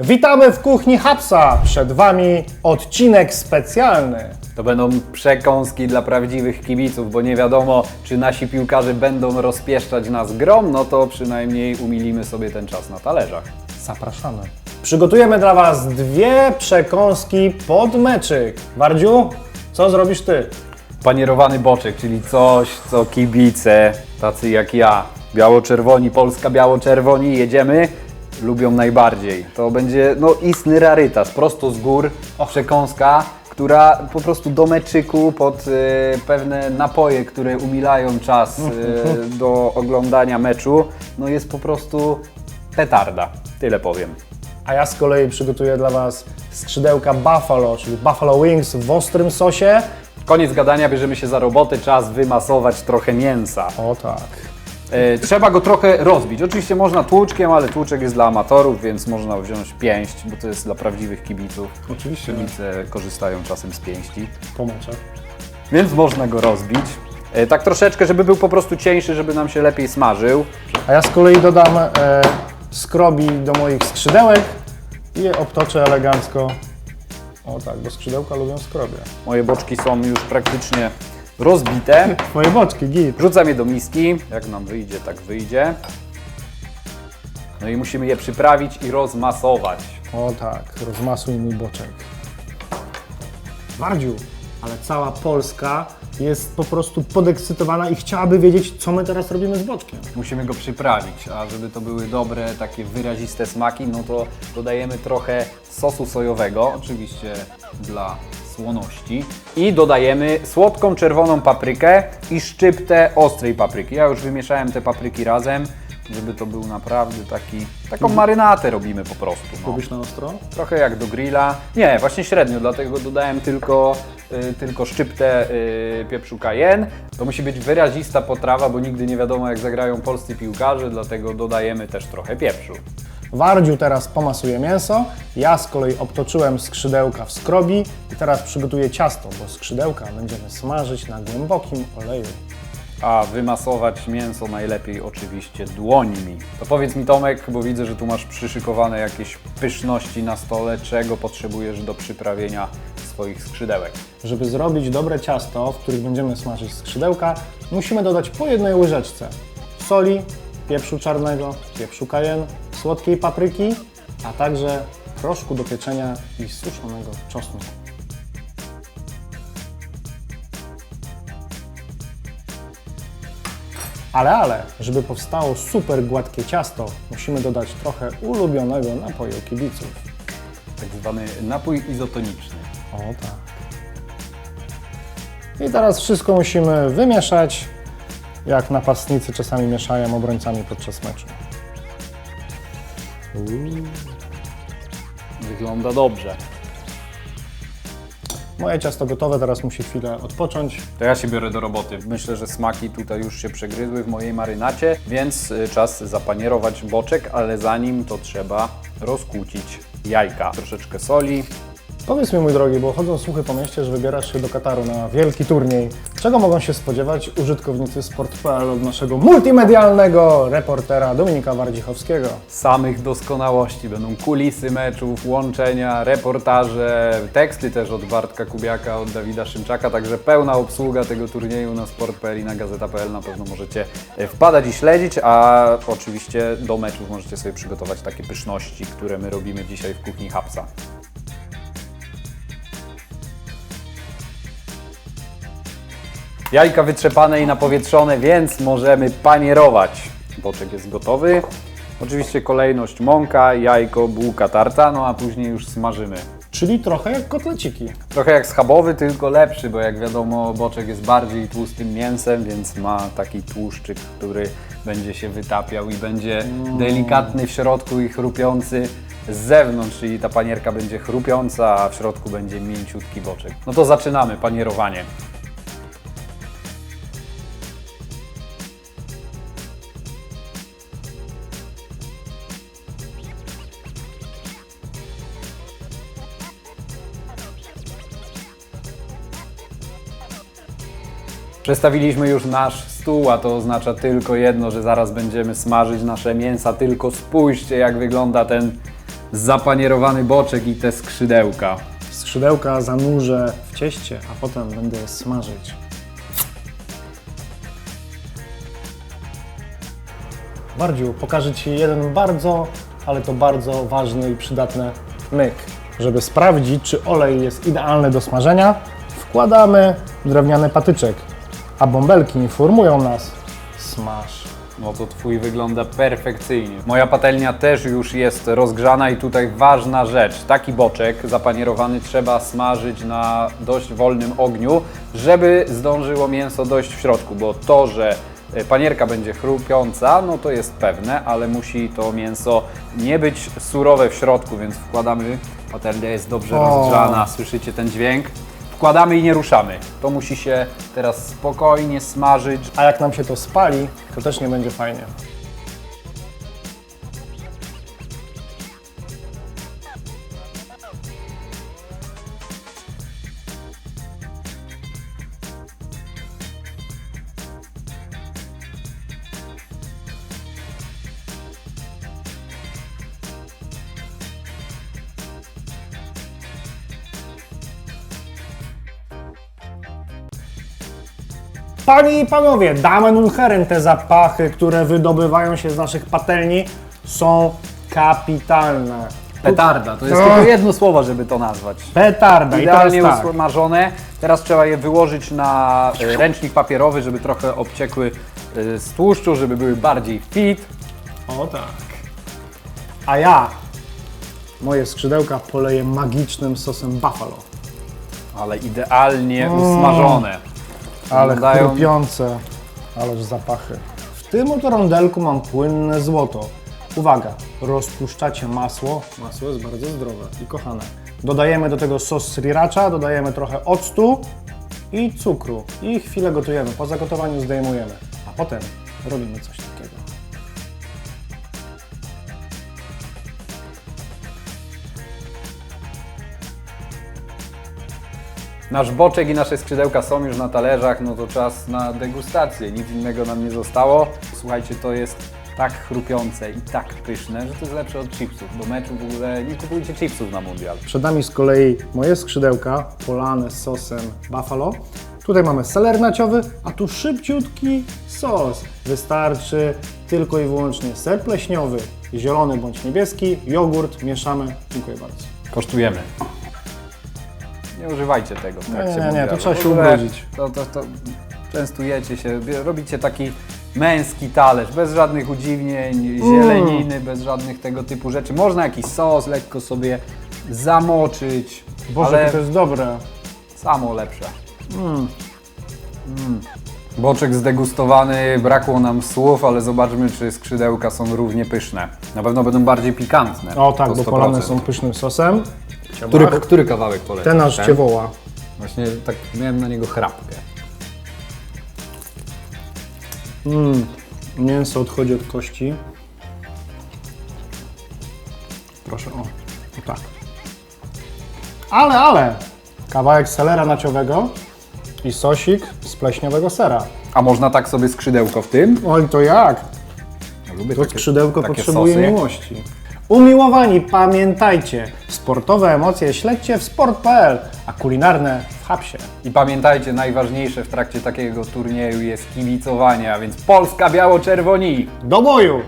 Witamy w kuchni Hapsa. Przed Wami odcinek specjalny. To będą przekąski dla prawdziwych kibiców, bo nie wiadomo, czy nasi piłkarze będą rozpieszczać nas grom, no to przynajmniej umilimy sobie ten czas na talerzach. Zapraszamy. Przygotujemy dla Was dwie przekąski pod meczyk. Wardziu, co zrobisz Ty? Panierowany boczek, czyli coś, co kibice, tacy jak ja, biało-czerwoni, Polska biało-czerwoni, jedziemy, lubią najbardziej. To będzie no istny rarytas, prosto z gór, przekąska, która po prostu do meczyku pod y, pewne napoje, które umilają czas y, do oglądania meczu, no jest po prostu petarda, tyle powiem. A ja z kolei przygotuję dla Was skrzydełka buffalo, czyli buffalo wings w ostrym sosie. Koniec gadania, bierzemy się za robotę, czas wymasować trochę mięsa. O tak. E, trzeba go trochę rozbić. Oczywiście można tłuczkiem, ale tłuczek jest dla amatorów, więc można wziąć pięść, bo to jest dla prawdziwych kibiców. Oczywiście. Kibice korzystają czasem z pięści, Pomoczę. więc można go rozbić. E, tak troszeczkę, żeby był po prostu cieńszy, żeby nam się lepiej smażył. A ja z kolei dodam e, skrobi do moich skrzydełek i je obtoczę elegancko. O tak, bo skrzydełka lubią skrobie. Moje boczki są już praktycznie rozbite. Twoje boczki, git. Wrzucam je do miski. Jak nam wyjdzie, tak wyjdzie. No i musimy je przyprawić i rozmasować. O tak, rozmasuj mój boczek. Wardziu, ale cała Polska jest po prostu podekscytowana i chciałaby wiedzieć, co my teraz robimy z boczkiem. Musimy go przyprawić, a żeby to były dobre, takie wyraziste smaki, no to dodajemy trochę sosu sojowego, oczywiście dla słoności. I dodajemy słodką czerwoną paprykę i szczyptę ostrej papryki. Ja już wymieszałem te papryki razem, żeby to był naprawdę taki, taką marynatę robimy po prostu. No. Lubisz na ostro? Trochę jak do grilla. Nie, właśnie średnio, dlatego dodałem tylko, y, tylko szczyptę y, pieprzu cayenne. To musi być wyrazista potrawa, bo nigdy nie wiadomo jak zagrają polscy piłkarze, dlatego dodajemy też trochę pieprzu. Wardziu teraz pomasuje mięso, ja z kolei obtoczyłem skrzydełka w skrobi i teraz przygotuję ciasto, bo skrzydełka będziemy smażyć na głębokim oleju. A wymasować mięso najlepiej oczywiście dłońmi. To powiedz mi Tomek, bo widzę, że tu masz przyszykowane jakieś pyszności na stole, czego potrzebujesz do przyprawienia swoich skrzydełek. Żeby zrobić dobre ciasto, w których będziemy smażyć skrzydełka, musimy dodać po jednej łyżeczce soli, pieprzu czarnego, pieprzu cayenne, słodkiej papryki, a także proszku do pieczenia i suszonego czosnku. Ale, ale, żeby powstało super gładkie ciasto, musimy dodać trochę ulubionego napoju kibiców. Tak zwany napój izotoniczny. O tak. I teraz wszystko musimy wymieszać, jak napastnicy czasami mieszają obrońcami podczas meczu. Wygląda dobrze. Moje ciasto gotowe, teraz musi chwilę odpocząć. To ja się biorę do roboty. Myślę, że smaki tutaj już się przegryzły w mojej marynacie, więc y, czas zapanierować boczek, ale zanim to trzeba rozkłócić jajka. Troszeczkę soli. Powiedz mi, mój drogi, bo chodzą słuchy po mieście, że wybierasz się do Kataru na wielki turniej. Czego mogą się spodziewać użytkownicy Sport.pl od naszego multimedialnego reportera Dominika Wardzichowskiego? Samych doskonałości. Będą kulisy meczów, łączenia, reportaże, teksty też od Bartka Kubiaka, od Dawida Szymczaka, także pełna obsługa tego turnieju na sport.pl i na gazeta.pl. Na pewno możecie e, wpadać i śledzić, a oczywiście do meczów możecie sobie przygotować takie pyszności, które my robimy dzisiaj w kuchni Hapsa. Jajka wytrzepane i napowietrzone, więc możemy panierować. Boczek jest gotowy. Oczywiście kolejność mąka, jajko, bułka tarta, no a później już smażymy. Czyli trochę jak kotleciki. Trochę jak schabowy, tylko lepszy, bo jak wiadomo boczek jest bardziej tłustym mięsem, więc ma taki tłuszczyk, który będzie się wytapiał i będzie delikatny w środku i chrupiący z zewnątrz, czyli ta panierka będzie chrupiąca, a w środku będzie mięciutki boczek. No to zaczynamy panierowanie. Przestawiliśmy już nasz stół, a to oznacza tylko jedno, że zaraz będziemy smażyć nasze mięsa. Tylko spójrzcie, jak wygląda ten zapanierowany boczek i te skrzydełka. Skrzydełka zanurzę w cieście, a potem będę je smażyć. Bardziej pokażę Ci jeden bardzo, ale to bardzo ważny i przydatny myk. Żeby sprawdzić, czy olej jest idealny do smażenia, wkładamy drewniany patyczek, a bąbelki informują nas smaż. No to twój wygląda perfekcyjnie. Moja patelnia też już jest rozgrzana i tutaj ważna rzecz. Taki boczek zapanierowany trzeba smażyć na dość wolnym ogniu, żeby zdążyło mięso dojść w środku, bo to, że e, panierka będzie chrupiąca, no to jest pewne, ale musi to mięso nie być surowe w środku, więc wkładamy, patelnia jest dobrze O. rozgrzana, słyszycie ten dźwięk? Wkładamy i nie ruszamy. To musi się teraz spokojnie smażyć, A jak nam się to spali, to też nie będzie fajnie. Panie i panowie, Damen und Herren, te zapachy, które wydobywają się z naszych patelni są kapitalne. Petarda, to jest No. tylko jedno słowo, żeby to nazwać. Petarda i Idealnie tak. usmażone. Teraz trzeba je wyłożyć na e, ręcznik papierowy, żeby trochę obciekły e, z tłuszczu, żeby były bardziej fit. O tak. A ja moje skrzydełka poleję magicznym sosem buffalo. Ale idealnie usmażone. Ale Wyglądają- chrupiące, ależ zapachy. W tym oto rondelku mam płynne złoto. Uwaga, rozpuszczacie masło. Masło jest bardzo zdrowe i kochane. Dodajemy do tego sos sriracha, dodajemy trochę octu i cukru. I chwilę gotujemy. Po zagotowaniu zdejmujemy. A potem robimy coś takiego. Nasz boczek i nasze skrzydełka są już na talerzach, no to czas na degustację. Nic innego nam nie zostało. Słuchajcie, to jest tak chrupiące i tak pyszne, że to jest lepsze od chipsów. Do meczu w ogóle nie kupujcie chipsów na mundial. Przed nami z kolei moje skrzydełka polane sosem buffalo. Tutaj mamy seler naciowy, a tu szybciutki sos. Wystarczy tylko i wyłącznie ser pleśniowy, zielony bądź niebieski, jogurt, mieszamy. Dziękuję bardzo. Kosztujemy. Nie używajcie tego w trakcie Nie, nie, nie, mundialu. to trzeba W się ogóle ubrudzić. To, to, to częstujecie się, bie- robicie taki męski talerz, bez żadnych udziwnień, zieleniny, bez żadnych tego typu rzeczy. Można jakiś sos lekko sobie zamoczyć, Boże, ale to jest dobre. samo lepsze. Mm. Boczek zdegustowany, brakło nam słów, ale zobaczmy, czy skrzydełka są równie pyszne. Na pewno będą bardziej pikantne. O tak, to bo 100%. polane są pysznym sosem. Który, który kawałek polecisz? Ten aż Cię woła. Właśnie tak miałem na niego chrapkę. Mięso odchodzi od kości. Proszę, o, o tak. Ale, ale, kawałek selera naciowego i sosik z pleśniowego sera. A można tak sobie skrzydełko w tym? Oj, to jak? Ja lubię To skrzydełko takie potrzebuje sosy. miłości. Umiłowani, pamiętajcie, sportowe emocje śledźcie w sport.pl, a kulinarne w hapsie. I pamiętajcie, najważniejsze w trakcie takiego turnieju jest kibicowanie, a więc Polska biało-czerwoni! Do boju!